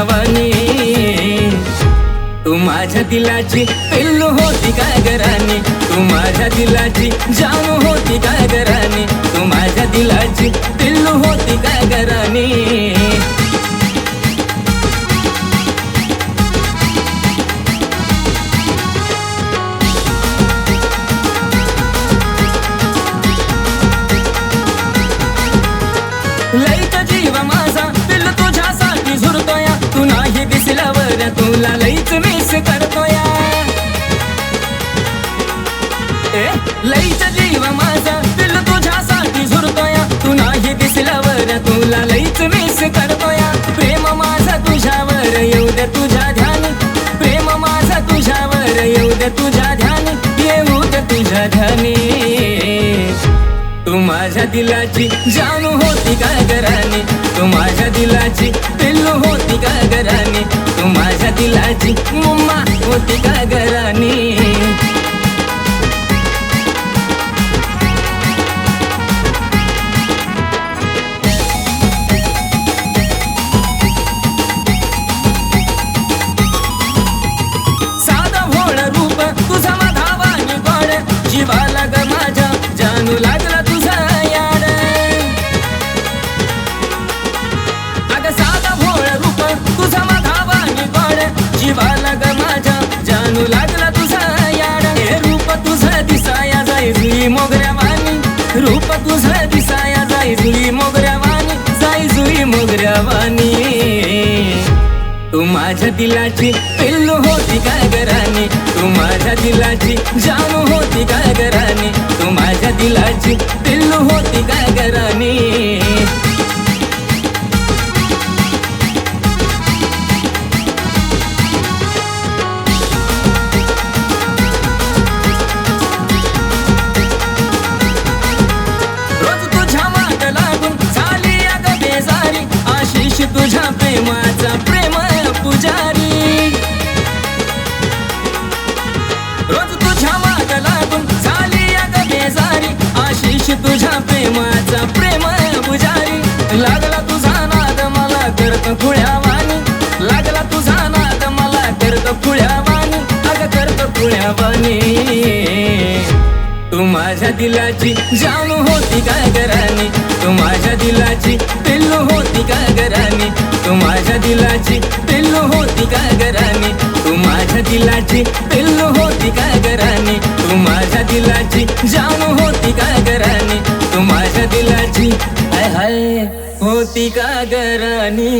मोगड्यावानी तू माझ्या दिलाची पिल्लू होती काय घराने तू माझ्या दिलाची जानू होती काय घराने तू माझ्या दिलाची पिल्लू होती काय घराने ए लईच जीव माझा दिल तुझ्यासाठी झुरतोया. तू नाही दिसल्यावर तुला लईच मिस करतोया. प्रेम माझा तुझ्यावर येऊ दे तुझ्या ध्यान. प्रेम माझा तुझ्यावर येऊ दे तुझ्या ध्यान. येऊ दे तुझ्या ध्यानी. तू माझ्या दिलाची जानू होती का घराने? तू माझ्या दिलाची पिल्लू होती का घराने? तू माझ्या दिलाची मुम्मा होती का घराने? जानू लागला तुझा याड. हे रूप तुझं दिसाया जाई जुई मोगऱ्या वाणी. रूप तुझं दिसाया जाई जुई मोगऱ्या वाणी. जाई जुई मोगऱ्या वाणी. तू माझ्या दिलाची पिल्लू होती काय घराने तू माझ्या दिलाची जानू होती काय घराने तू माझ्या दिलाची पिल्लू होती काय घराने खुळ्यावानी तू माझ्या दिलाची जानू होती काय गरानी तू माझ्या दिलाची पिल्लू होती काय गरानी तू माझ्या दिलाची पिल्लू होती काय गरानी तू माझ्या दिलाची पिल्लू होती काय गरानी तू माझ्या दिलाची जानू होती काय गरानी तू माझ्या दिलाची हाय हाय होती का गरानी